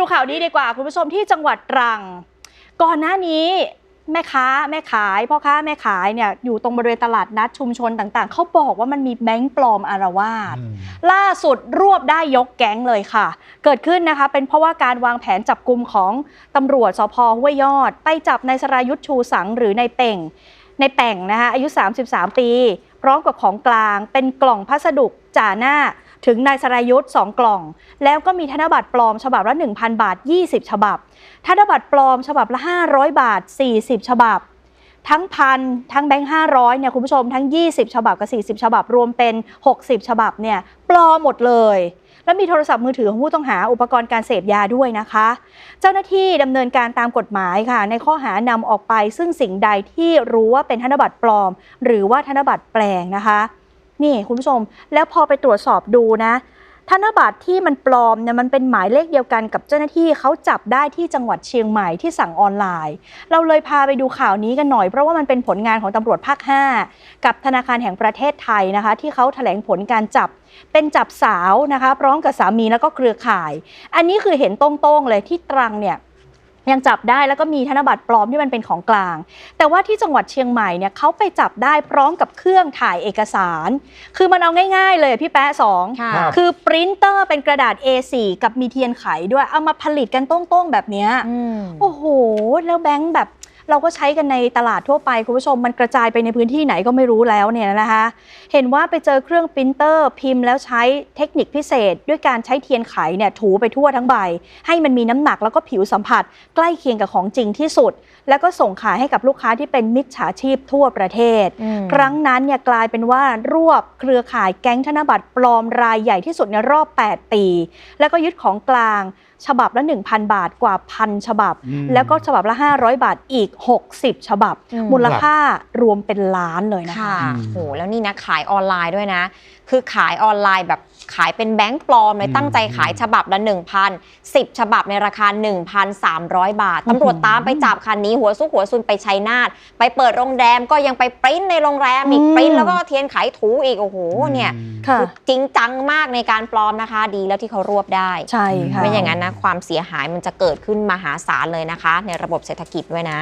ดูข่าวนี้ดีกว่า คุณผู้ชมที่จังหวัดตรัง ก่อนหน้านี้แม่ค้าแม่ขายพ่อค้าแม่ขายเนี่ยอยู่ตรงบริเวณตลาดนัดชุมชนต่างๆ เขาบอกว่ามันมีแบงค์ปลอมอารวาสอืมล่าสุดรวบได้ยกแก๊งเลยค่ะ เกิดขึ้นนะคะ เป็นเพราะว่าการวางแผนจับกลุ่มของตำรวจสพห้วยยอด ไปจับนายสรายุทธชูสังหรือนายเป่งในายแป่งนะคะอายุ 33 ปี พร้อมกับของกลางเป็นกล่องพัสดุจ่าหน้า ถึงนายสรายุทธ์2กล่อง แล้วก็มีธนบัตรปลอมฉบับละ 1,000 บาท 20 ฉบับ ธนบัตรปลอมฉบับละ 500 บาท 40 ฉบับ ทั้งพันทั้งแบงค์500เนี่ยคุณผู้ชมทั้ง 20 ฉบับกับ 40 ฉบับรวมเป็น 60 ฉบับเนี่ยปลอมหมดเลยแล้วมีโทรศัพท์มือถือของผู้ต้องหาอุปกรณ์การเสพยาด้วยนะคะ เจ้าหน้าที่ดำเนินการตามกฎหมายค่ะ ในข้อหานำออกไปซึ่งสิ่งใดที่รู้ว่าเป็นธนบัตรปลอม หรือว่าธนบัตรแปลงนะคะ นี่คุณผู้ชม แล้วพอไปตรวจสอบดูนะธนบัตรที่มันปลอมเนี่ยมันเป็นหมายเลขเดียวกันกับเจ้าหน้าที่เขาจับได้ที่จังหวัดเชียงใหม่ที่สั่งออนไลน์ เราเลยพาไปดูข่าวนี้กันหน่อย เพราะว่ามันเป็นผลงานของตำรวจภาค 5 กับธนาคารแห่งประเทศไทยนะคะ ที่เขาแถลงผลการจับเป็นจับสาวนะคะ พร้อมกับสามีแล้วก็เครือข่าย อันนี้คือเห็นตรงๆเลยที่ตรังเนี่ย ยังจับได้แล้วก็มีธนบัตรปลอมที่มันเป็นของกลาง แต่ว่าที่จังหวัดเชียงใหม่เนี่ยเขาไปจับได้พร้อมกับเครื่องถ่ายเอกสาร คือมันเอาง่าย ๆ เลยพี่แป๊ะสองค่ะครับคือปรินเตอร์เป็นกระดาษ A4 กับมีเทียนไขด้วยเอามาผลิตกันโต้งๆแบบเนี้ยอืมโอ้โห แล้วแบงค์แบบ เราก็ใช้กันในตลาดทั่วไปคุณผู้ชมมันกระจายไปในพื้นที่ไหนก็ไม่รู้แล้วเนี่ยนะคะ เห็นว่าไปเจอเครื่องปรินเตอร์พิมพ์แล้วใช้เทคนิคพิเศษ ด้วยการใช้เทียนไขเนี่ยถูไปทั่วทั้งใบ ให้มันมีน้ำหนักแล้วก็ผิวสัมผัส ใกล้เคียงกับของจริงที่สุด แล้วก็ส่งขายให้กับลูกค้าที่เป็นมิจฉาชีพทั่วประเทศอืมครั้งนั้นเนี่ยกลายเป็นว่ารวบเครือข่ายแก๊งธนบัตรปลอมรายใหญ่ที่สุดในรอบ 8 ปี แล้วก็ยึดของกลางฉบับละ 1,000 บาทกว่าพันฉบับอืมแล้วก็ฉบับละ 500 บาทอีก60 ฉบับอืมมูลค่ารวมเป็นล้านเลยนะคะค่ะอืมโหแล้วนี่นะขายออนไลน์ด้วยนะ คือขายออนไลน์แบบขายเป็นแบงค์ปลอมเลยอืมตั้งใจขายฉบับละ1,000 10 ฉบับในราคา 1,300 บาทตำรวจตามไปจับคันนี้หัวซุกหัวซุนไปชัยนาทไปเปิดโรงแรมก็ยังไปปริ้นในโรงแรมอีกอืมปริ้นแล้วก็เทียนไขถูอีกโอ้โหเนี่ยค่ะคือจริงจังมากในการปลอมนะคะดีแล้วที่เขารวบได้ใช่ค่ะไม่อย่างนั้นนะความเสียหายมันจะเกิดขึ้นมหาศาลเลยนะคะ ในระบบเศรษฐกิจด้วยนะ